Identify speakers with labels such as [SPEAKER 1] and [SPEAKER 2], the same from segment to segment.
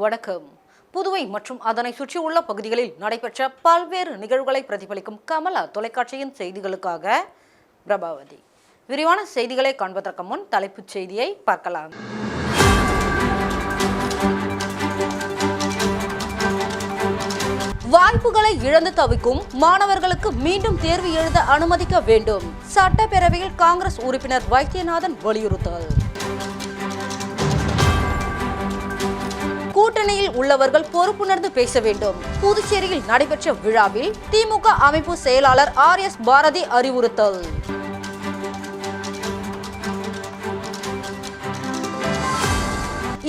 [SPEAKER 1] வணக்கம். புதுவை மற்றும் அதனை சுற்றியுள்ள பகுதிகளில் நடைபெற்ற பல்வேறு நிகழ்வுகளை பிரதிபலிக்கும் கமலா தொலைக்காட்சியின் செய்திகளுக்காக பிரபாவதி. விரிவான செய்திகளை காண்பதற்கு முன் தலைப்புச் செய்தியை பார்க்கலாம். வாய்ப்புகளை இழந்து தவிக்கும் மாணவர்களுக்கு மீண்டும் தேர்வு எழுத அனுமதிக்க வேண்டும். சட்டப்பேரவையில் காங்கிரஸ் உறுப்பினர் வைத்தியநாதன் வலியுறுத்தல். கூட்டணியில் உள்ளவர்கள் பொறுப்புணர்ந்து பேச வேண்டும். புதுச்சேரியில் நடைபெற்ற விழாவில் திமுக அமைப்பு செயலாளர் ஆர் எஸ் பாரதி அறிவுறுத்தல்.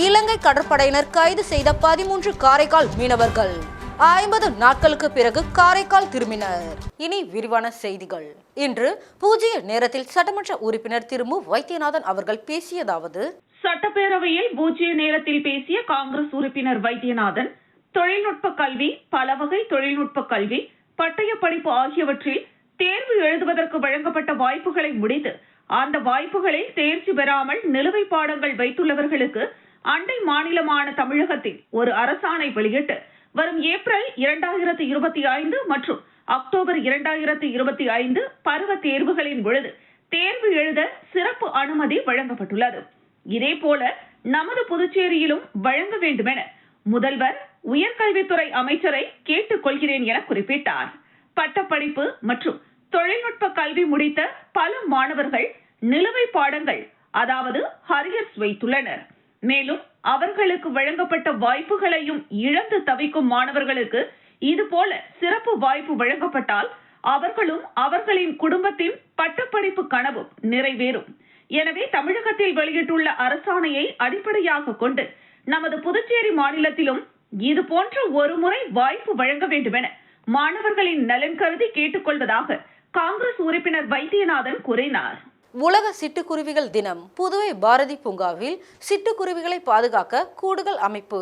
[SPEAKER 1] இலங்கை கடற்படையினர் கைது செய்த பதிமூன்று காரைக்கால் மீனவர்கள். ஐம்பது நாட்களுக்கு பிறகு காரைக்கால் திரும்பினர். இனி விரிவான செய்திகள். இன்று பூஜ்ய நேரத்தில் சட்டமன்ற உறுப்பினர் திரு மு. வைத்தியநாதன் அவர்கள் பேசியதாவது
[SPEAKER 2] சட்டப்பேரவையில் பூஜ்ய நேரத்தில் பேசிய காங்கிரஸ் உறுப்பினர் வைத்தியநாதன் தொழில்நுட்ப கல்வி பல வகை தொழில்நுட்ப கல்வி பட்டய படிப்பு ஆகியவற்றில் தேர்வு எழுதுவதற்கு வழங்கப்பட்ட வாய்ப்புகளை முடித்து அந்த வாய்ப்புகளில் தேர்ச்சி பெறாமல் நிலுவை பாடங்கள் வைத்துள்ளவர்களுக்கு அண்டை மாநிலமான தமிழகத்தில் ஒரு அரசாணை வெளியிட்டு வரும் ஏப்ரல் இரண்டாயிரத்தி இருபத்தி ஐந்து மற்றும் அக்டோபர் இரண்டாயிரத்தி இருபத்தி ஐந்து பருவ தேர்வுகளின் பொழுது தேர்வு எழுத சிறப்பு அனுமதி வழங்கப்பட்டுள்ளது. இதேபோல நமது புதுச்சேரியிலும் வழங்க வேண்டுமென முதல்வர் உயர்கல்வித்துறை அமைச்சரை கேட்டுக் கொள்கிறேன் என குறிப்பிட்டார். பட்டப்படிப்பு மற்றும் தொழில்நுட்ப கல்வி முடித்த பல மாணவர்கள் நிலுவை பாடங்கள் அதாவது ஹரியர்ஸ் வைத்துள்ளனர். மேலும் அவர்களுக்கு வழங்கப்பட்ட வாய்ப்புகளையும் இழந்து தவிக்கும் மாணவர்களுக்கு இதுபோல சிறப்பு வாய்ப்பு வழங்கப்பட்டால் அவர்களும் அவர்களின் குடும்பத்தின் பட்டப்படிப்பு கனவும் நிறைவேறும். எனவே தமிழகத்தில் வெளியிட்டுள்ள அரசாணையை அடிப்படையாக கொண்டு நமது புதுச்சேரி மாநிலத்திலும் இது போன்ற ஒரு முறை வாய்ப்பு வழங்க வேண்டுமென மாணவர்களின் நலன் கருதி கேட்டுக்கொள்வதாக காங்கிரஸ் உறுப்பினர் வைத்தியநாதன் கூறினார்.
[SPEAKER 1] உலக சிட்டுக்குருவிகள் தினம். புதுவை பாரதி பூங்காவில் சிட்டுக்குருவிகளை பாதுகாக்க கூடுகள் அமைப்பு.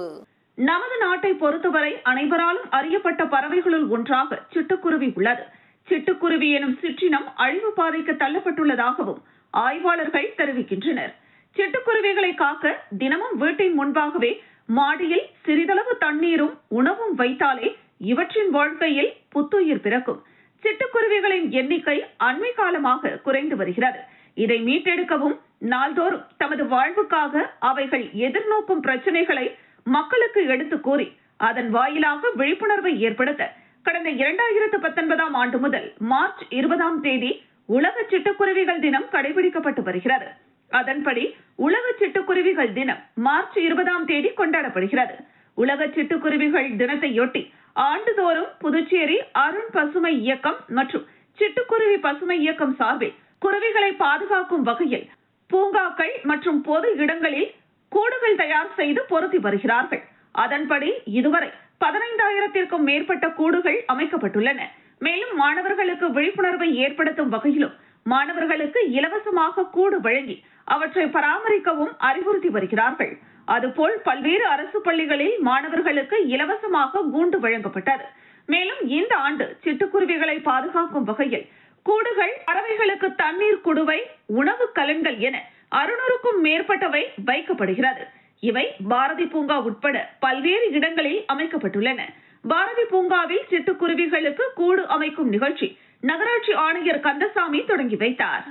[SPEAKER 2] நமது நாட்டை பொறுத்தவரை அனைவராலும் அறியப்பட்ட பறவைகளுள் ஒன்றாக சிட்டுக்குருவி உள்ளது. சிட்டுக்குருவி எனும் சிற்றினம் அழிவு பாதைக்கு தள்ளப்பட்டுள்ளதாகவும் ஆய்வாளர்கள் தெரிவிக்கின்றனர். சிட்டுக்குருவிகளை காக்க தினமும் வீட்டின் முன்பாகவே மாடியில் சிறிதளவு தண்ணீரும் உணவும் வைத்தாலே இவற்றின் வாழ்க்கையில் புத்துயிர் பிறக்கும். சிட்டுக்குருவிகளின் எண்ணிக்கை அண்மை காலமாக குறைந்து வருகிறது. இதை மீட்டெடுக்கவும் நாள்தோறும் தமது வாழ்வுக்காக அவைகள் எதிர்நோக்கும் பிரச்சனைகளை மக்களுக்கு எடுத்து கூறி அதன் வாயிலாக விழிப்புணர்வை ஏற்படுத்த கடந்த இரண்டாயிரத்து பத்தொன்பதாம் ஆண்டு முதல் மார்ச் இருபதாம் தேதி உலக சிட்டுக்குருவிகள் தினம் கடைபிடிக்கப்பட்டு வருகிறது. அதன்படி உலக சிட்டுக்குருவிகள் தினம் மார்ச் இருபதாம் தேதி கொண்டாடப்படுகிறது. உலக சிட்டுக்குருவிகள் தினத்தையொட்டி ஆண்டுதோறும் புதுச்சேரி அருண் பசுமை இயக்கம் மற்றும் சிட்டுக்குருவி பசுமை இயக்கம் சார்பில் குருவிகளை பாதுகாக்கும் வகையில் பூங்காக்கள் மற்றும் பொது இடங்களில் கூடுகள் தயார் செய்து பொருத்தி வருகிறார்கள். அதன்படி இதுவரை பதினைந்தாயிரத்திற்கும் மேற்பட்ட கூடுகள் அமைக்கப்பட்டுள்ளன. மேலும் மாணவர்களுக்கு விழிப்புணர்வை ஏற்படுத்தும் வகையிலும் மாணவர்களுக்கு இலவசமாக கூடு வழங்கி அவற்றை பராமரிக்கவும் அறிவுறுத்தி வருகிறார்கள். அதுபோல் பல்வேறு அரசு பள்ளிகளில் மாணவர்களுக்கு இலவசமாக கூண்டு வழங்கப்பட்டது. மேலும் இந்த ஆண்டு சிட்டுக்குருவிகளை பாதுகாக்கும் வகையில் கூடுகள் பறவைகளுக்கு தண்ணீர் குடுவை உணவு கலன்கள் என அறுநூறுக்கும் மேற்பட்டவை வைக்கப்படுகிறது. இவை பாரதி பூங்கா உட்பட பல்வேறு இடங்களில் அமைக்கப்பட்டுள்ளன. பாரதி பூங்காவில் சிட்டுக்குருவிகளுக்கு கூடு அமைக்கும் நிகழ்ச்சி நகராட்சி ஆணையர் கந்தசாமி தொடங்கி வைத்தார்.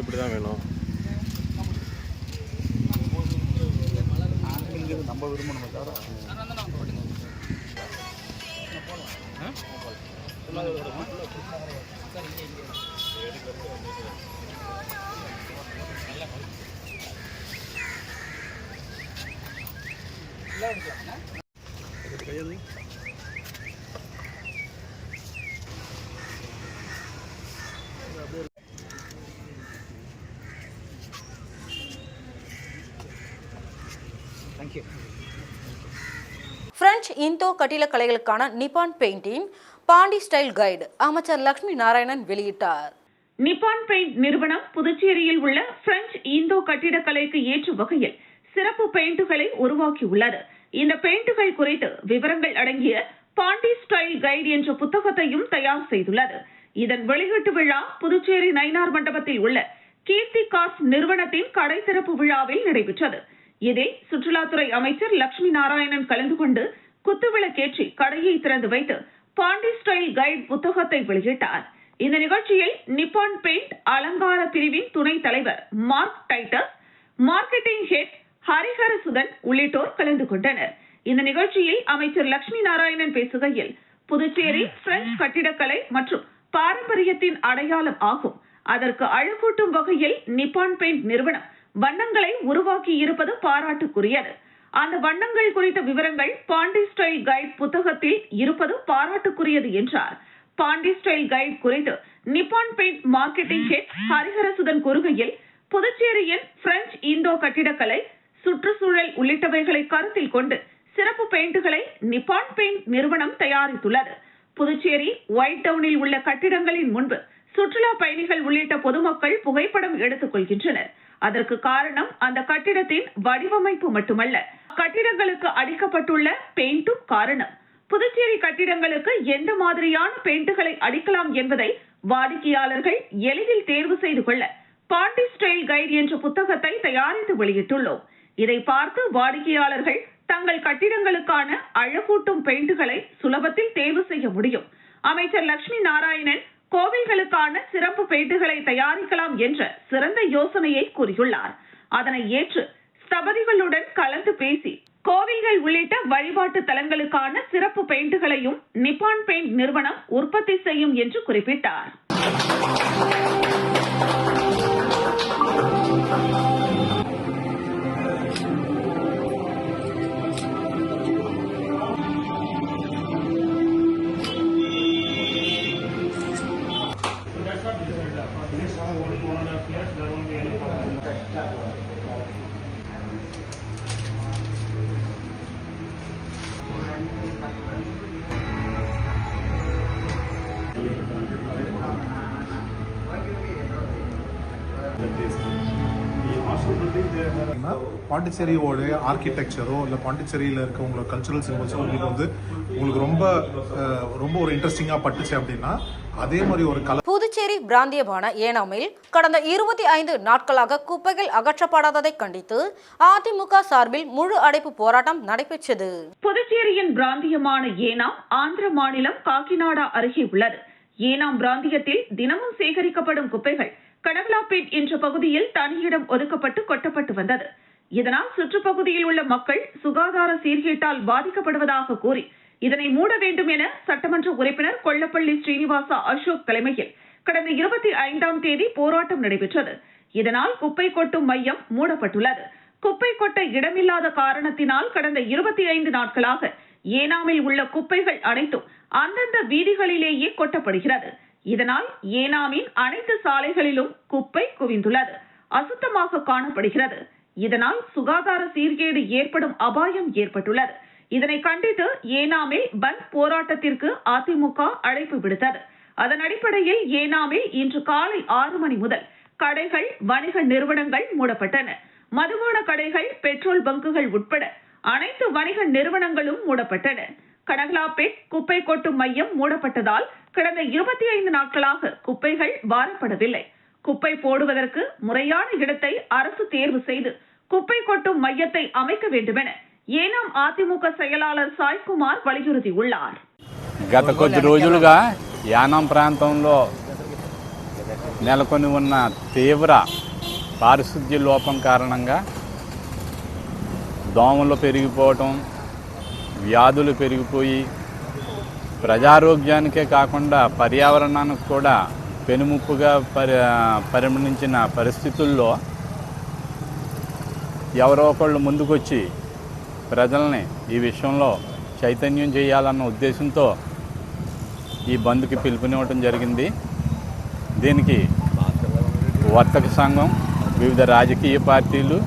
[SPEAKER 3] ஷேப் இப்படி தான் வேணும்.
[SPEAKER 1] நம்ம விரும்பணும் தவிர French Indo கட்டிடக்கலைகளுக்கான Nippon painting Pondy style guide அமைச்சர் லட்சுமி நாராயணன் வெளியிட்டார்
[SPEAKER 2] நிப்பான் பெயிண்ட் நிறுவனம் புதுச்சேரியில் உள்ள பிரெஞ்சு இந்தோ கட்டிடக்கலைக்கு ஏற்ற வகையில் சிறப்பு பெயிண்டுகளை உருவாக்கியுள்ளது இந்த பெயிண்டுகள் குறித்து விவரங்கள் அடங்கிய பாண்டி ஸ்டைல் கைடு என்ற புத்தகத்தையும் தயார் செய்துள்ளது இதன் வெளியீட்டு விழா புதுச்சேரி நயினார் மண்டபத்தில் உள்ள கீர்த்தி காஸ் நிறுவனத்தின் கடை திறப்பு விழாவில் நடைபெற்றது இதில் சுற்றுலாத்துறை அமைச்சர் லட்சுமி நாராயணன் கலந்து கொண்டு குத்துவிளக்கேற்றி கடையை திறந்து வைத்து பாண்டி ஸ்டைல் கைட் புத்தகத்தை வெளியிட்டார். இந்த நிகழ்ச்சியில் நிப்பான் பெயிண்ட் அலங்கார பிரிவின் துணைத் தலைவர் Mark Titus marketing head Hariharasudhan உள்ளிட்டோர் கலந்து கொண்டனர். இந்த நிகழ்ச்சியில் அமைச்சர் லட்சுமி நாராயணன் பேசுகையில் புதுச்சேரி பிரெஞ்சு கட்டிடக்கலை மற்றும் பாரம்பரியத்தின் அடையாளம் ஆகும். அதற்கு அழகூட்டும் வகையில் நிப்பான் பெயிண்ட் நிறுவனம் வண்ணங்களை உருவாக்கி இருப்பது பாராட்டுக்குரியது. அந்த வண்ணங்கள் குறித்த விவரங்கள் பாண்டி ஸ்டைல் கைட் புத்தகத்தில் இருப்பது பாராட்டுக்குரியது என்றார். பாண்டி ஸ்டைல் கைட் குறித்து Nippon paint marketing head Hariharasudhan கூறுகையில் புதுச்சேரியின் பிரெஞ்சு இந்தோ கட்டிடக்கலை சுற்றுச்சூழல் உள்ளிட்டவைகளை கருத்தில் கொண்டு சிறப்பு பெயிண்டுகளை நிப்பான் பெயிண்ட் நிறுவனம் தயாரித்துள்ளது. புதுச்சேரி ஒயிட் டவுனில் உள்ள கட்டிடங்களின் முன்பு சுற்றுலா பயணிகள் உள்ளிட்ட பொதுமக்கள் புகைப்படம் எடுத்துக் கொள்கின்றனர். அதற்கு காரணம் அந்த கட்டிடத்தின் வடிவமைப்பு மட்டுமல்ல. கட்டிடங்களுக்கு அடிக்கப்பட்டுள்ள பெயிண்டும் காரணம். புதுச்சேரி கட்டிடங்களுக்கு எந்த மாதிரியான பெயிண்டுகளை அடிக்கலாம் என்பதை வாடிக்கையாளர்கள் எளிதில் தேர்வு செய்து கொள்ள பாண்டி ஸ்டைல் கைடு என்ற புத்தகத்தை தயாரித்து வெளியிட்டுள்ளோம். இதை பார்த்து வாடிக்கையாளர்கள் தங்கள் கட்டிடங்களுக்கான அழகூட்டும் பெயிண்டுகளை சுலபத்தில் தேர்வு செய்ய முடியும். அமைச்சர் லட்சுமி நாராயணன் கோவில்களுக்கான சிறப்பு பேட்டுகளை தயாரிக்கலாம் என்ற சிறந்த யோசனையை கூறியுள்ளார். அதனை ஏற்று ஸ்தபதிகளுடன் கலந்து பேசி கோவில்கள் உள்ளிட்ட வழிபாட்டு தலங்களுக்கான சிறப்பு பெயிண்டுகளையும் நிப்பான் பெயிண்ட் நிறுவனம் உற்பத்தி செய்யும் என்று குறிப்பிட்டார்.
[SPEAKER 3] பாண்டிச்சேரியோட ஆர்கிடெக்சரோ இல்லை பாண்டிச்சேரியில் இருக்க உங்களோட கல்ச்சுரல் சிம்பிள்ஸோ உங்களுக்கு வந்து உங்களுக்கு ரொம்ப ரொம்ப ஒரு இன்ட்ரெஸ்டிங்காக பட்டுச்சு அப்படின்னா அதே மாதிரி ஒரு கலை
[SPEAKER 1] புதுச்சேரி பிராந்தியமான ஏனாமில் கடந்த இருபத்தி ஐந்து நாட்களாக குப்பைகள் அகற்றப்படாததை கண்டித்து அதிமுக சார்பில் முழு அடைப்பு போராட்டம் நடைபெற்றது.
[SPEAKER 2] புதுச்சேரியின் பிராந்தியமான ஏனாம் ஆந்திர மாநிலம் காக்கிநாடா அருகே உள்ளது. ஏனாம் பிராந்தியத்தில் தினமும் சேகரிக்கப்படும் குப்பைகள் கடகலாப்பேட் என்ற பகுதியில் தனியிடம் ஒதுக்கப்பட்டு கொட்டப்பட்டு வந்தது. இதனால் சுற்றுப்பகுதியில் உள்ள மக்கள் சுகாதார சீர்கேட்டால் பாதிக்கப்படுவதாக கூறி இதனை மூட வேண்டும் என சட்டமன்ற உறுப்பினர் கொல்லப்பள்ளி ஸ்ரீனிவாசா அசோக் தலைமையில் கடந்த இருபத்தி ஐந்தாம் தேதி போராட்டம் நடைபெற்றது. இதனால் குப்பை கொட்டும் மையம் மூடப்பட்டுள்ளது. குப்பை கொட்ட இடமில்லாத காரணத்தினால் கடந்த இருபத்தி ஐந்து நாட்களாக ஏனாமில் உள்ள குப்பைகள் அனைத்தும் அந்தந்த வீதிகளிலேயே கொட்டப்படுகிறது. இதனால் ஏனாமின் அனைத்து சாலைகளிலும் குப்பை குவிந்துள்ளது. அசுத்தமாக காணப்படுகிறது. இதனால் சுகாதார சீர்கேடு ஏற்படும் அபாயம் ஏற்பட்டுள்ளது. இதனை கண்டித்து ஏனாமில் பந்த் போராட்டத்திற்கு அதிமுக அழைப்பு விடுத்தது. அதன் அடிப்படையில் ஏனாமில் இன்று காலை ஆறு மணி முதல் கடைகள் வணிக நிறுவனங்கள் மூடப்பட்டன. மதுபான கடைகள் பெட்ரோல் பங்குகள் உட்பட அனைத்து வணிக நிறுவனங்களும் மூடப்பட்டன. கனகலாப்பேட் குப்பை கொட்டும் மையம் மூடப்பட்டதால் கடந்த இருபத்தி ஐந்து நாட்களாக குப்பைகள் வாரப்படவில்லை. குப்பை போடுவதற்கு முறையான இடத்தை அரசு தேர்வு செய்து குப்பை கொட்டும் மையத்தை அமைக்க வேண்டுமென ஏனாம் அதிமுக செயலாளர் சாய்குமார் வலியுறுத்தியுள்ளார்
[SPEAKER 4] గత కొద్ది రోజులుగా యానాం ప్రాంతంలో నెలకొని ఉన్న తీవ్ర పారిశుద్ధ్య లోపం కారణంగా దోమలు పెరిగిపోవటం వ్యాధులు పెరిగిపోయి ప్రజారోగ్యానికే కాకుండా పర్యావరణానికి కూడా పెనుముప్పుగా పరి పరిగణించిన పరిస్థితుల్లో ఎవరో ఒకళ్ళు ముందుకొచ్చి ప్రజల్ని ఈ విషయంలో చైతన్యం చేయాలన్న ఉద్దేశంతో ఈ బంద్కి పిలుపునివ్వటం జరిగింది దీనికి వర్తక సంఘం వివిధ రాజకీయ పార్టీలు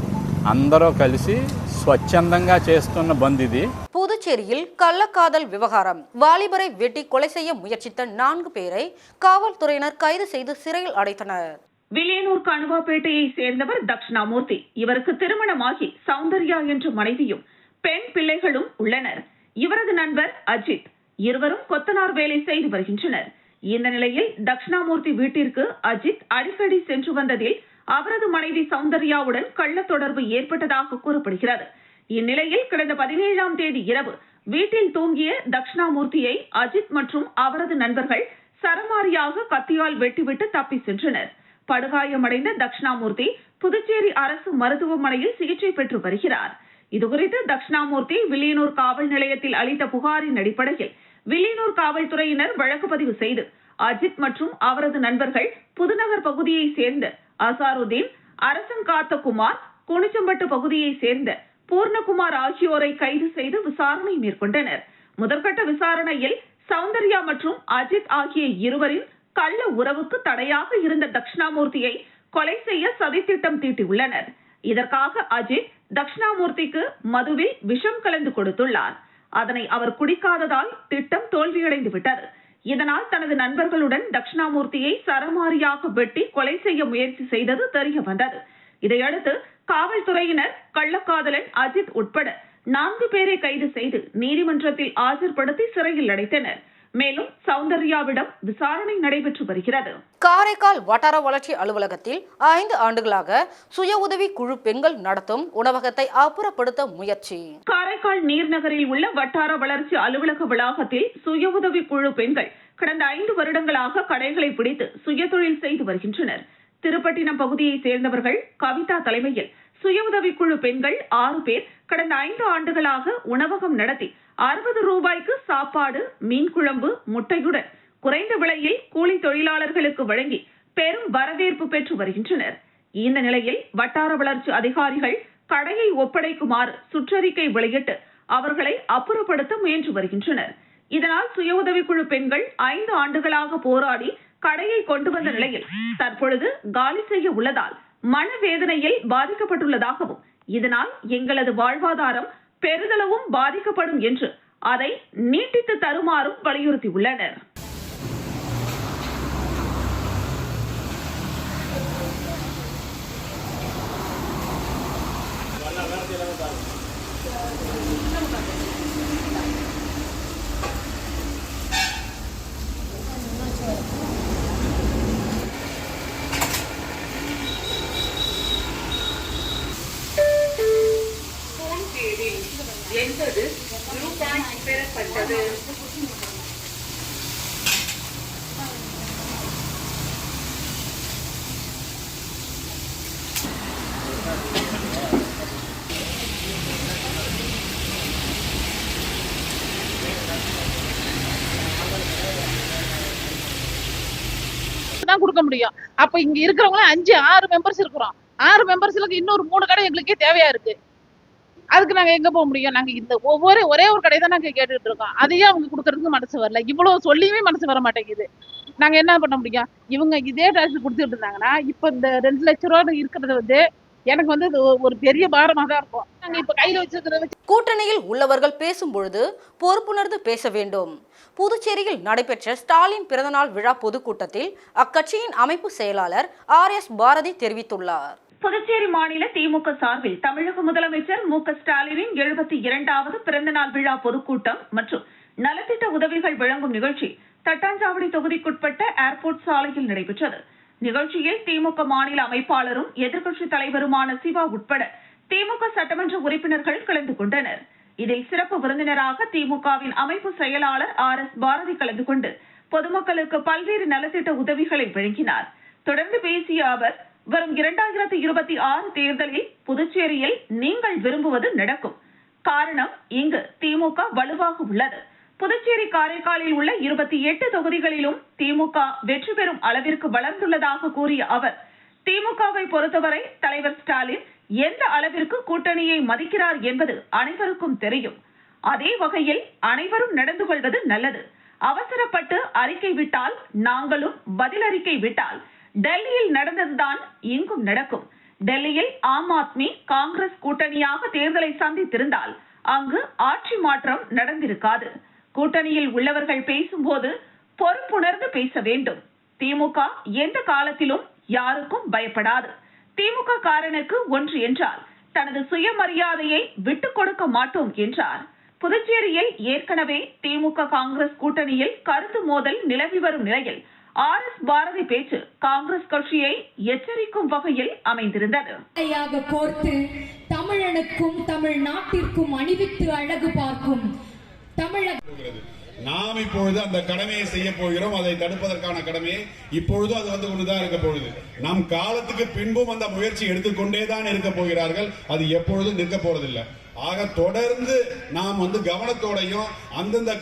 [SPEAKER 4] అందరూ కలిసి స్వచ్ఛందంగా చేస్తున్న బంద్ ఇది
[SPEAKER 1] புதுச்சேரி புதுச்சேரியில் கள்ளக்காதல் விவகாரம் வாலிபரை வெட்டி கொலை செய்ய முயற்சித்த நான்கு பேரை காவல்துறையினர் கைது செய்து சிறையில் அடைத்தனர்
[SPEAKER 2] வில்லியனூர் கணுவாப்பேட்டையை சேர்ந்தவர் தக்ஷணாமூர்த்தி. இவருக்கு திருமணமாகி சௌந்தர்யா என்ற மனைவியும் பெண் பிள்ளைகளும் உள்ளனர். இவரது நண்பர் அஜித். இருவரும் கொத்தனார் வேலை செய்து வருகின்றனர். இந்த நிலையில் தக்ஷணாமூர்த்தி வீட்டிற்கு அஜித் அடிக்கடி சென்று வந்ததில் அவரது மனைவி சௌந்தர்யாவுடன் கள்ள தொடர்பு ஏற்பட்டதாக கூறப்படுகிறது. இந்நிலையில் கடந்த பதினேழாம் தேதி இரவு வீட்டில் தூங்கிய தக்ஷணாமூர்த்தியை அஜித் மற்றும் அவரது நண்பர்கள் சரமாரியாக கத்தியால் வெட்டிவிட்டு தப்பி சென்றனர். படுகாயமடைந்த தட்சிணாமூர்த்தி புதுச்சேரி அரசு மருத்துவமனையில் சிகிச்சை பெற்று வருகிறார். இதுகுறித்து தட்சிணாமூர்த்தி வில்லியனூர் காவல் நிலையத்தில் அளித்த புகாரின் அடிப்படையில் வில்லியனூர் காவல்துறையினர் வழக்கு பதிவு செய்து அஜித் மற்றும் அவரது நண்பர்கள் புதுநகர் பகுதியைச் சேர்ந்த அசாருதீன் அரசங்காத்த குமார் குனிச்சம்பட்டு பகுதியைச் சேர்ந்த பூர்ணகுமார் ஆகியோரை கைது செய்து விசாரணை மேற்கொண்டனர். முதற்கட்ட விசாரணையில் சௌந்தர்யா மற்றும் அஜித் ஆகிய இருவரின் கள்ள உறவுக்கு தடையாக இருந்த தட்சிணாமூர்த்தியை கொலை செய்ய சதித்திட்டம் தீட்டியுள்ளனர். இதற்காக அஜித் தட்சிணாமூர்த்திக்கு மதுவில் விஷம் கலந்து கொடுத்துள்ளார். அதனை அவர் குடிக்காததால் திட்டம் தோல்வியடைந்து விட்டது. இதனால் தனது நண்பர்களுடன் தட்சிணாமூர்த்தியை சரமாரியாக வெட்டி கொலை செய்ய முயற்சி செய்தது தெரிய வந்தது. இதையடுத்து காவல்துறையினர் கள்ளக்காதலன் அஜித் உட்பட நான்கு பேரை கைது செய்து நீதிமன்றத்தில் ஆஜர்படுத்தி சிறையில் அடைத்தனர். மேலும் சௌந்தர்யாவிடம் விசாரணை நடைபெற்று வருகிறது.
[SPEAKER 1] காரைக்கால் வட்டார வளர்ச்சி அலுவலகத்தில் ஐந்து ஆண்டுகளாக சுய உதவி குழு பெண்கள் நடத்தும் உணவகத்தை அப்புறப்படுத்த முயற்சி.
[SPEAKER 2] காரைக்கால் நீர்நகரில் உள்ள வட்டார வளர்ச்சி அலுவலக வளாகத்தில் சுய உதவி குழு பெண்கள் கடந்த ஐந்து வருடங்களாக கடைகளை பிடித்து சுயதொழில் செய்து வருகின்றனர். திருப்பட்டினம் பகுதியைச் சேர்ந்தவர்கள் கவிதா தலைமையில் சுய உதவிக்குழு பெண்கள் ஆறு பேர் கடந்த ஐந்து ஆண்டுகளாக உணவகம் நடத்தி அறுபது ரூபாய்க்கு சாப்பாடு மீன் குழம்பு முட்டையுடன் குறைந்த விலையில் கூலி தொழிலாளர்களுக்கு வழங்கி பெரும் வரவேற்பு பெற்று வருகின்றனர். இந்த நிலையில் வட்டார வளர்ச்சி அதிகாரிகள் கடையை ஒப்படைக்குமாறு சுற்றறிக்கை வெளியிட்டு அவர்களை அப்புறப்படுத்த முயன்று வருகின்றனர். இதனால் சுய உதவிக்குழு பெண்கள் ஐந்து ஆண்டுகளாக போராடி கடையை கொண்டு வந்த நிலையில் தற்பொழுது காலி செய்ய உள்ளதால் மனவேதனையில் பாதிக்கப்பட்டுள்ளதாகவும் இதனால் எங்களது வாழ்வாதாரம் பெரிதளவும் பாதிக்கப்படும் என்று அதை நீட்டித்து தருமாறும் வலியுறுத்தியுள்ளனர்.
[SPEAKER 5] தான் கொடுக்க முடியும். அப்ப இங்க இருக்கிறவங்க அஞ்சு ஆறு மெம்பர்ஸ் இருக்கிறோம். ஆறு மெம்பர்ஸ்க்கு இன்னொரு மூணு கடை எங்களுக்கே தேவையா இருக்கு. அதுக்கு நாங்க எங்க போக முடியும்? நாங்க இந்த ஒவ்வொரு ஒரே ஒரு கடை தான் நாங்க கேட்டுட்டு இருக்கோம். அதையே அவங்க கொடுக்கறதுக்கு மனசு வரல. இவ்வளவு சொல்லியுமே மனசு வர மாட்டேங்குது. நாங்க என்ன பண்ண முடியும்? இவங்க இதே டாக்ஸ் கொடுத்துட்டு இருந்தாங்கன்னா இப்ப இந்த ரெண்டு லட்ச ரூபா இருக்கிறது வந்து எனக்கு வந்து இது ஒரு பெரிய பாரமாக தான் இருக்கும். நாங்க இப்ப கையில வச்சிருக்கிறத
[SPEAKER 1] கூட்டணியில் உள்ளவர்கள் பேசும் பொழுது பொறுப்புணர்ந்து பேச வேண்டும். புதுச்சேரியில் நடைபெற்ற ஸ்டாலின் பிறந்தநாள் விழா பொதுக்கூட்டத்தில் அக்கட்சியின் அமைப்பு செயலாளர் ஆர் எஸ் பாரதி தெரிவித்துள்ளார்.
[SPEAKER 2] புதுச்சேரி மாநில திமுக சார்பில் தமிழக முதலமைச்சர் மு க ஸ்டாலினின் எழுபத்தி இரண்டாவது பிறந்தநாள் விழா பொதுக்கூட்டம் மற்றும் நலத்திட்ட உதவிகள் வழங்கும் நிகழ்ச்சி தட்டாஞ்சாவடி தொகுதிக்குட்பட்ட ஏர்போர்ட் சாலையில் நடைபெற்றது. நிகழ்ச்சியில் திமுக மாநில அமைப்பாளரும் எதிர்க்கட்சித் தலைவருமான சிவா உட்பட திமுக சட்டமன்ற உறுப்பினர்கள் கலந்து கொண்டனர். இதில் சிறப்பு விருந்தினராக திமுகவின் அமைப்பு செயலாளர் ஆர் எஸ் பாரதி கலந்து கொண்டு பொதுமக்களுக்கு பல்வேறு நலத்திட்ட உதவிகளை வழங்கினார். தொடர்ந்து பேசிய அவர் வரும் இரண்டாயிரத்தி இருபத்தி ஆறு தேர்தலில் புதுச்சேரியில் நீங்கள் விரும்புவது நடக்கும். காரணம் இங்கு திமுக வலுவாக உள்ளது. புதுச்சேரி காரைக்காலில் உள்ள இருபத்தி எட்டு தொகுதிகளிலும் திமுக வெற்றி பெறும் அளவிற்கு வளர்ந்துள்ளதாக கூறிய அவர் திமுகவை பொறுத்தவரை தலைவர் ஸ்டாலின் எந்த அளவிற்கு கூட்டணியை மதிக்கிறார் என்பது அனைவருக்கும் தெரியும். அதே வகையில் அனைவரும் நடந்து கொள்வது நல்லது. அவசரப்பட்டு அறிக்கை விட்டால் நாங்களும் பதில் அறிக்கை விட்டால் டெல்லியில் நடந்ததுதான் இங்கும் நடக்கும். டெல்லியில் ஆம் ஆத்மி காங்கிரஸ் கூட்டணியாக தேர்தலை சந்தித்திருந்தால் அங்கு ஆட்சி மாற்றம் நடந்திருக்காது. கூட்டணியில் உள்ளவர்கள் பேசும்போது பொறுப்புணர்ந்து பேச வேண்டும். திமுக எந்த காலத்திலும் யாருக்கும் பயப்படாது. திமுக காரனுக்கு ஒன்று என்றால் தனது சுயமரியாதையை விட்டுக் கொடுக்க மாட்டோம் என்றார். புதுச்சேரியில் ஏற்கனவே திமுக காங்கிரஸ் கூட்டணியில் கருத்து மோதல் நிலவி வரும் நிலையில் ஆர் எஸ் பாரதி பேச்சு காங்கிரஸ் கட்சியை எச்சரிக்கும் வகையில் அமைந்திருந்தது.
[SPEAKER 6] கோர்த்து தமிழனுக்கும் தமிழ் நாட்டிற்கும் அணிவித்து அழகு பார்க்கும் தமிழக
[SPEAKER 7] நாம் இப்பொழுது அந்த கடமையை செய்ய போகிறோம். அதை தடுப்பதற்கான கடமையை இப்பொழுதும் அது வந்து கொண்டுதான் இருக்க போகுது. நம் காலத்துக்கு பின்பும் அந்த முயற்சி எடுத்துக்கொண்டே தான் இருக்க போகிறார்கள். அது எப்பொழுதும் நிற்க போறதில்லை. ஆக தொடர்ந்து நாம் வந்து கவனத்தோடையும் அந்தந்த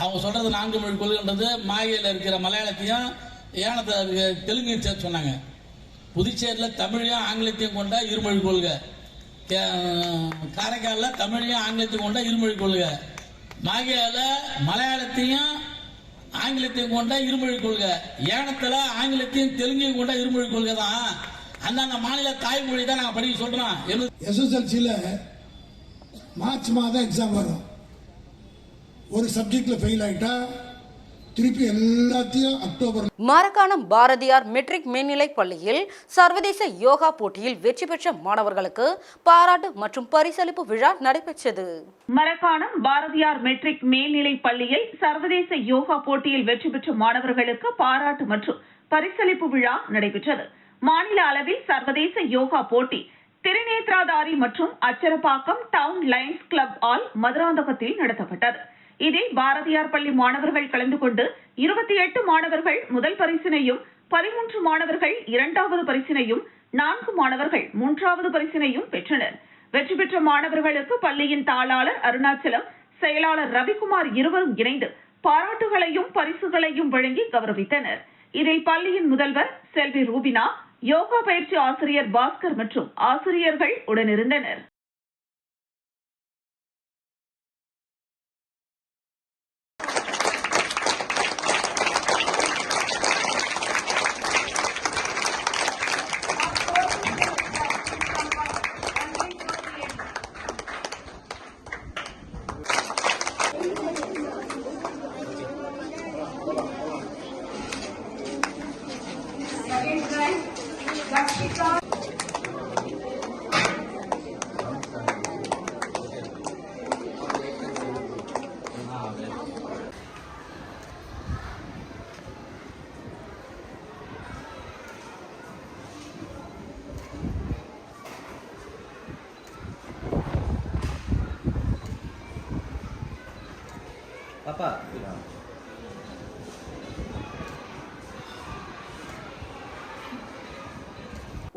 [SPEAKER 8] அவங்க சொல்றது நான்கு மொழி கொள்கைன்றது மாயில இருக்கிற மலையாளத்தையும் ஏனத்தை தெலுங்கையும் சேர்த்து சொன்னாங்க. புதுச்சேரியில் தமிழையும் ஆங்கிலத்தையும் கொண்ட இருமொழி கொள்கை. காரைக்காலில் தமிழையும் ஆங்கிலத்தையும் கொண்ட இருமொழி கொள்கை. மாகியால மலையாளத்தையும் ஆங்கிலத்தையும் கொண்ட இருமொழி கொள்கை. ஏனத்தில் ஆங்கிலத்தையும் தெலுங்கையும் கொண்ட இருமொழி கொள்கை தான். அந்தந்த மாநில தாய்மொழி தான் நாங்கள் படிக்க சொல்கிறோம்
[SPEAKER 9] எஸ்எஸ்எல்சியில் மார்ச் மாதம் எக்ஸாம் வரும். ஒரு சப்ஜெக்டில் ஃபெயில் ஆகிட்டா திருப்பி எல்லாத்தையும் அக்டோபர்
[SPEAKER 1] மரக்காணம் பாரதியார் மெட்ரிக் மேல்நிலைப் பள்ளியில் சர்வதேச யோகா போட்டியில் வெற்றி பெற்ற மாணவர்களுக்கு பாராட்டு மற்றும் பரிசளிப்பு விழா நடைபெற்றது.
[SPEAKER 2] மரக்காணம் பாரதியார் மெட்ரிக் மேல்நிலைப் பள்ளியில் சர்வதேச யோகா போட்டியில் வெற்றி பெற்ற மாணவர்களுக்கு பாராட்டு மற்றும் பரிசளிப்பு விழா நடைபெற்றது. மாநில அளவில் சர்வதேச யோகா போட்டி திருநேத்ராதாரி மற்றும் அச்சரப்பாக்கம் டவுன் லைன்ஸ் கிளப் ஆல் மதுராந்தகத்தில் நடத்தப்பட்டது. இதில் பாரதியார் பள்ளி மாணவர்கள் கலந்து கொண்டு இருபத்தி எட்டு மாணவர்கள் முதல் பரிசினையும் பதிமூன்று மாணவர்கள் இரண்டாவது பரிசினையும் நான்கு மாணவர்கள் மூன்றாவது பரிசினையும் பெற்றனர். வெற்றி பெற்ற மாணவர்களுக்கு பள்ளியின் தாளாளர் அருணாச்சலம் செயலாளர் ரவிக்குமார் இருவரும் இணைந்து பாராட்டுகளையும் பரிசுகளையும் வழங்கி கௌரவித்தனர். இதில் பள்ளியின் முதல்வர் செல்வி ரூபினா யோகா பயிற்சி ஆசிரியர் பாஸ்கர் மற்றும் ஆசிரியர்கள் உடனிருந்தனர்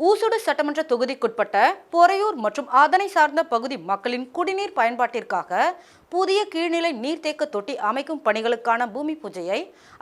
[SPEAKER 1] ஊசுடு சட்டமன்ற தொகுதிக்குட்பட்ட பொறையூர் மற்றும் அதனை சார்ந்த பகுதி மக்களின் குடிநீர் பயன்பாட்டிற்காக புதிய கீழ்நிலை நீர்த்தேக்க தொட்டி அமைக்கும் பணிகளுக்கான பூமி பூஜையை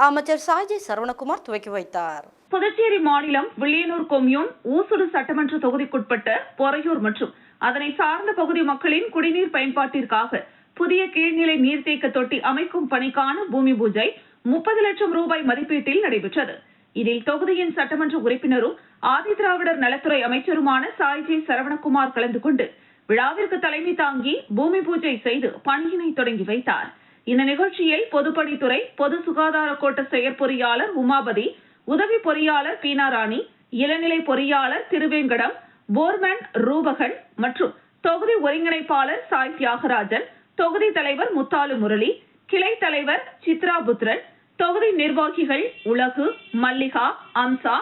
[SPEAKER 1] அமைச்சர் சாய்ஜி சரவணகுமார் துவக்கி வைத்தார்.
[SPEAKER 2] புதுச்சேரி மாநிலம் வில்லியனூர் கொம்யூன் ஊசுடு சட்டமன்ற தொகுதிக்குட்பட்ட பொறையூர் மற்றும் அதனை சார்ந்த பகுதி மக்களின் குடிநீர் பயன்பாட்டிற்காக புதிய கீழ்நிலை நீர்த்தேக்க தொட்டி அமைக்கும் பணிக்கான பூமி பூஜை முப்பது லட்சம் ரூபாய் மதிப்பீட்டில் நடைபெற்றது. இதில் தொகுதியின் சட்டமன்ற உறுப்பினரும் ஆதிதிராவிடர் நலத்துறை அமைச்சருமான சாய்ஜி சரவணகுமார் கலந்து கொண்டு விழாவிற்கு தலைமை தாங்கி பூமி பூஜை செய்து பணியினை தொடங்கி வைத்தார். இந்த நிகழ்ச்சியில் பொதுப்பணித்துறை பொது சுகாதார கோட்ட செயற்பொறியாளர் உமாபதி உதவி பொறியாளர் பீனாராணி இளநிலை பொறியாளர் திருவேங்கடம் போர்மேன் ரூபகன் மற்றும் தொகுதி ஒருங்கிணைப்பாளர் சாய் தியாகராஜன் தொகுதி தலைவர் முத்தாலு முரளி கிளை தலைவர் சித்ரா புத்ரன் தொகுதி நிர்வாகிகள் உலகு மல்லிகா அம்சா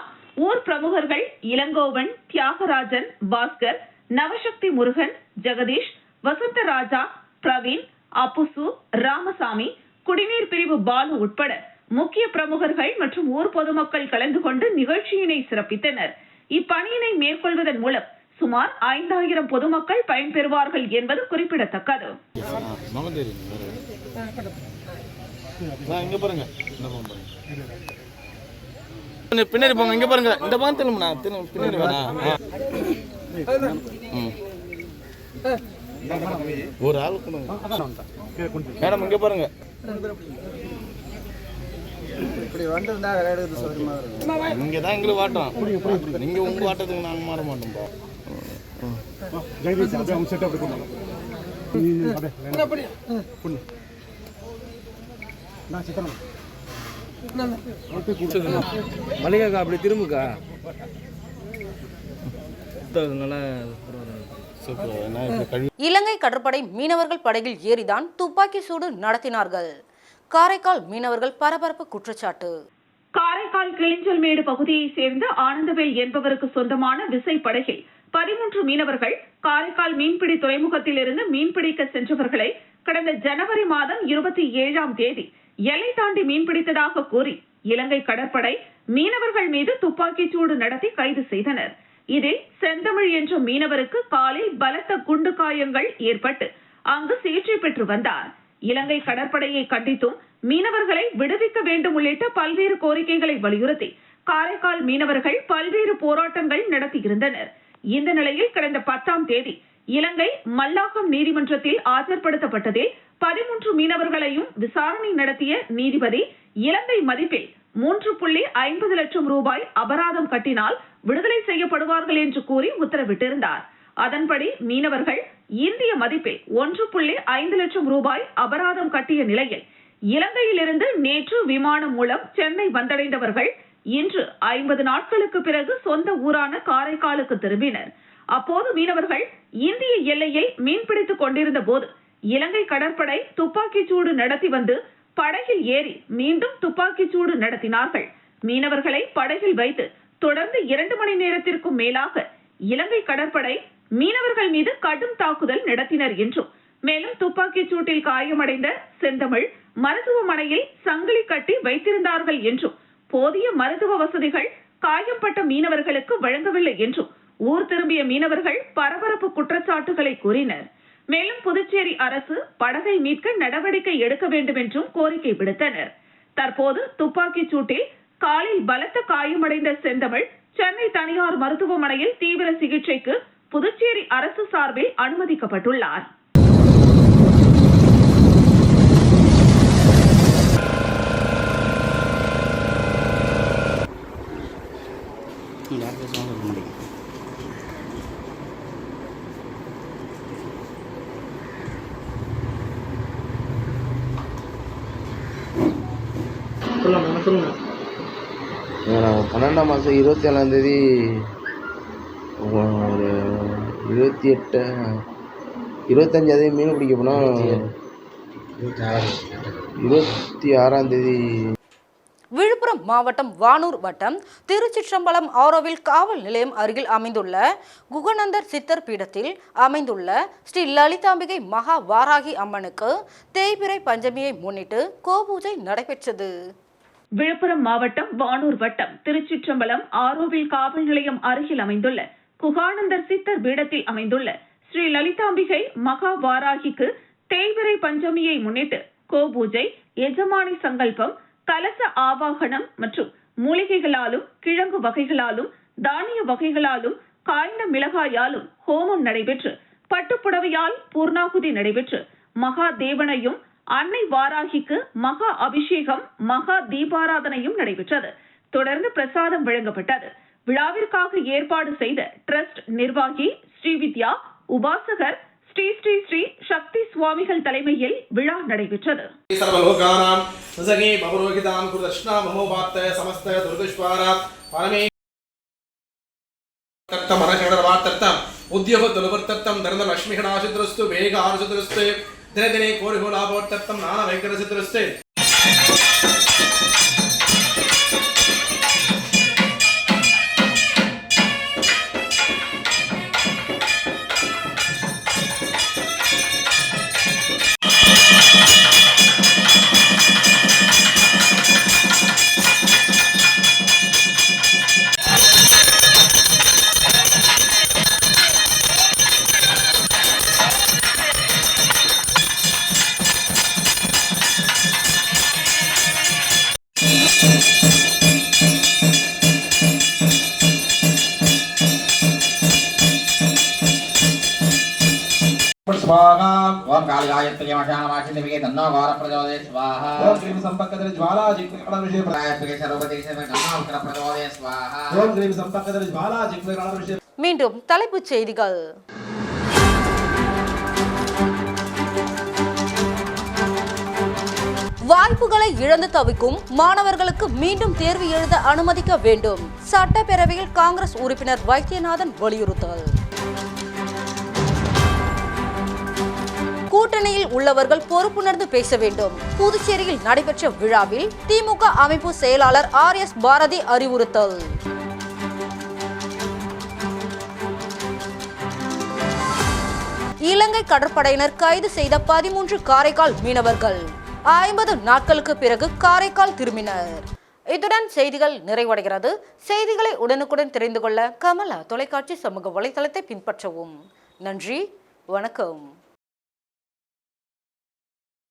[SPEAKER 2] ஊர் பிரமுகர்கள் இளங்கோவன் தியாகராஜன் பாஸ்கர் நவசக்தி முருகன் ஜெகதீஷ் வசந்தராஜா பிரவீன் அப்புசு ராமசாமி குடிநீர் பிரிவு பாலு உட்பட முக்கிய பிரமுகர்கள் மற்றும் ஊர் பொதுமக்கள் கலந்து கொண்டு நிகழ்ச்சியினை சிறப்பித்தனர். இப்பணியினை மேற்கொள்வதன் மூலம் சுமார் ஐந்தாயிரம் பொதுமக்கள் பயன்பெறுவார்கள் என்பது குறிப்பிடத்தக்கது.
[SPEAKER 10] இங்க பாருங்க. இந்த பக்கம் பாருங்க. கொஞ்சம் பின்னாடி போங்க இங்க பாருங்க. இந்த பக்கம் திரும்புண்ணா திரும்ப பின்னாடி வேணா ம். ஒரு ஆள் மேடம் இங்க பாருங்க. இங்க தான் எங்களுக்கு வாட்டம். நீங்க உங்க வாட்டத்துக்கு நாங்க மாற மாட்டோம்ப்பா மல்லிகாக்கா அப்படி திரும்புக்கா? நல்லா
[SPEAKER 1] இலங்கை கடற்படை மீனவர்கள் படகில் ஏறிதான் துப்பாக்கி சூடு நடத்தினார்கள். காரைக்கால் மீனவர்கள் பரபரப்பு குற்றச்சாட்டு.
[SPEAKER 2] காரைக்கால் கிளிஞ்சல்மேடு பகுதியைச் சேர்ந்த ஆனந்தவேல் என்பவருக்கு சொந்தமான விசை படகில் பதிமூன்று மீனவர்கள் காரைக்கால் மீன்பிடி துறைமுகத்தில் இருந்து மீன்பிடிக்க சென்றவர்களை கடந்த ஜனவரி மாதம் இருபத்தி ஏழாம் தேதி எல்லை தாண்டி மீன்பிடித்ததாக கூறி இலங்கை கடற்படை மீனவர்கள் மீது துப்பாக்கிச் சூடு நடத்தி கைது செய்தனர். இதில் செந்தமிழ் என்ற மீனவருக்கு காலில் பலத்த குண்டு காயங்கள் ஏற்பட்டு அங்கு சிகிச்சை பெற்று வந்தார். இலங்கை கடற்படையை கண்டித்தும் மீனவர்களை விடுவிக்க வேண்டும் உள்ளிட்ட பல்வேறு கோரிக்கைகளை வலியுறுத்தி காரைக்கால் மீனவர்கள் பல்வேறு போராட்டங்கள் நடத்தியிருந்தனர். இந்த நிலையில் கடந்த பத்தாம் தேதி இலங்கை மல்லாகம் நீதிமன்றத்தில் ஆஜர்படுத்தப்பட்டதில் பதிமூன்று மீனவர்களையும் விசாரணை நடத்திய நீதிபதி இலங்கை மதிப்பில் மூன்று புள்ளி ஐம்பது லட்சம் ரூபாய் அபராதம் கட்டினால் விடுதலை செய்யப்படுவார்கள் என்று கூறி உத்தரவிட்டிருந்தார். அதன்படி மீனவர்கள் இந்திய மதிப்பில் ஒன்று புள்ளி ஐந்து லட்சம் ரூபாய் அபராதம் கட்டிய நிலையில் இலங்கையிலிருந்து நேற்று விமானம் மூலம் சென்னை வந்தடைந்தவர்கள் இன்று ஐம்பது நாட்களுக்கு பிறகு சொந்த ஊரான காரைக்காலுக்கு திரும்பினர். அப்போது மீனவர்கள் இந்திய எல்லையில் மீன்பிடித்துக் கொண்டிருந்த போது இலங்கை கடற்படை துப்பாக்கிச் சூடு நடத்தி வந்து படகில் ஏறி மீண்டும் துப்பாக்கிச் சூடு நடத்தினார்கள். மீனவர்களை படகில் வைத்து தொடர்ந்து இரண்டு மணி நேரத்திற்கும் மேலாக இலங்கை கடற்படை மீனவர்கள் மீது கடும் தாக்குதல் நடத்தினர் என்றும் மேலும் துப்பாக்கிச் சூட்டில் காயமடைந்த செந்தமிழ் மருத்துவமனையில் சங்கிலி கட்டி வைத்திருந்தார்கள் என்றும் போதிய மருத்துவ வசதிகள் காயம்பட்ட மீனவர்களுக்கு வழங்கவில்லை என்றும் ஊர் திரும்பிய மீனவர்கள் பரபரப்பு குற்றச்சாட்டுகளை கூறினர். மேலும் புதுச்சேரி அரசு படகை மீட்க நடவடிக்கை எடுக்க வேண்டும் என்றும் கோரிக்கை விடுத்தனர். தற்போது துப்பாக்கிச் சூட்டில் காலில் பலத்த காயமடைந்த செந்தமிழ் சென்னை தனியார் மருத்துவமனையில் தீவிர சிகிச்சைக்கு புதுச்சேரி அரசு சார்பில் அனுமதிக்கப்பட்டுள்ளார்.
[SPEAKER 10] நான் பன்னெண்டாம் மாதம் இருபத்தி ஏழாந்தேதி ஒரு இருபத்தி எட்டு இருபத்தஞ்சாந்தேதி மீன் பிடிக்க போனால் இருபத்தி ஆறாந்தேதி
[SPEAKER 1] விழுப்புரம் மாவட்டம் வானூர் வட்டம் திருச்சிற்றம்பலம் ஆரோவில் காவல் நிலையம் அருகில் அமைந்துள்ள குகநந்தர் சித்தர் பீடத்தில் அமைந்துள்ள ஸ்ரீ லலிதாம்பிகை மகா வாராகி அம்மனுக்கு தேய்பிறை பஞ்சமியை முன்னிட்டு கோபூஜை நடைபெற்றது.
[SPEAKER 2] விழுப்புரம் மாவட்டம் வானூர் வட்டம் திருச்சிற்றம்பலம் ஆரோவில் காவல் நிலையம் அருகில் அமைந்துள்ள குகானந்தர் சித்தர் பீடத்தில் அமைந்துள்ள ஸ்ரீ லலிதாம்பிகை மகா வாராகிக்கு தேய்பிறை பஞ்சமியை முன்னிட்டு கோபூஜை எஜமானி சங்கல்பம் கலச ஆவாகனம் மற்றும் மூலிகைகளாலும் கிழங்கு வகைகளாலும் தானிய வகைகளாலும் காய்ந்த மிளகாயாலும் ஹோமம் நடைபெற்று பட்டுப்புடவையால் பூர்ணாகுதி நடைபெற்று மகா தேவனையும் அன்னை வாராகிக்கு மகா அபிஷேகம் மகா தீபாராதனையும் நடைபெற்றது. தொடர்ந்து பிரசாதம் வழங்கப்பட்டது. விழாவிற்காக ஏற்பாடு செய்த டிரஸ்ட் நிர்வாகி ஸ்ரீவித்யா உபாசகர் ஸ்ரீ ஸ்ரீ ஸ்ரீ சக்தி சுவாமிகள் தலைமையில் விழா நடைபெற்றது.
[SPEAKER 11] உத்தியோக துலவர்த்தம் தர்ம லட்சுமிகளாசிதரஸ்து
[SPEAKER 12] வேக ஆசிதரஸ்து தினதினே கோடி கோல்
[SPEAKER 11] ஆபோத்தத்தம் நான வைக்கரசி திருஷ்டே
[SPEAKER 1] மீண்டும் தலைப்புச் செய்திகள் வாய்ப்புகளை இழந்து தவிக்கும் மாணவர்களுக்கு மீண்டும் தேர்வு எழுத அனுமதிக்க வேண்டும் சட்டப்பேரவையில் காங்கிரஸ் உறுப்பினர் வைத்தியநாதன் வலியுறுத்தல் கூட்டணியில் உள்ளவர்கள் பொறுப்புணர்ந்து பேச வேண்டும். புதுச்சேரியில் நடைபெற்ற விழாவில் திமுக அமைப்பு செயலாளர் ஆர் எஸ் பாரதி அறிவுறுத்தல். இலங்கை கடற்படையினர் கைது செய்த பதிமூன்று காரைக்கால் மீனவர்கள். ஐம்பது நாட்களுக்கு பிறகு காரைக்கால் திரும்பினர். இத்துடன் செய்திகள் நிறைவடைகிறது. செய்திகளை உடனுக்குடன் தெரிந்து கொள்ள கமலா தொலைக்காட்சி சமூக வலைதளத்தை பின்பற்றவும். நன்றி வணக்கம்.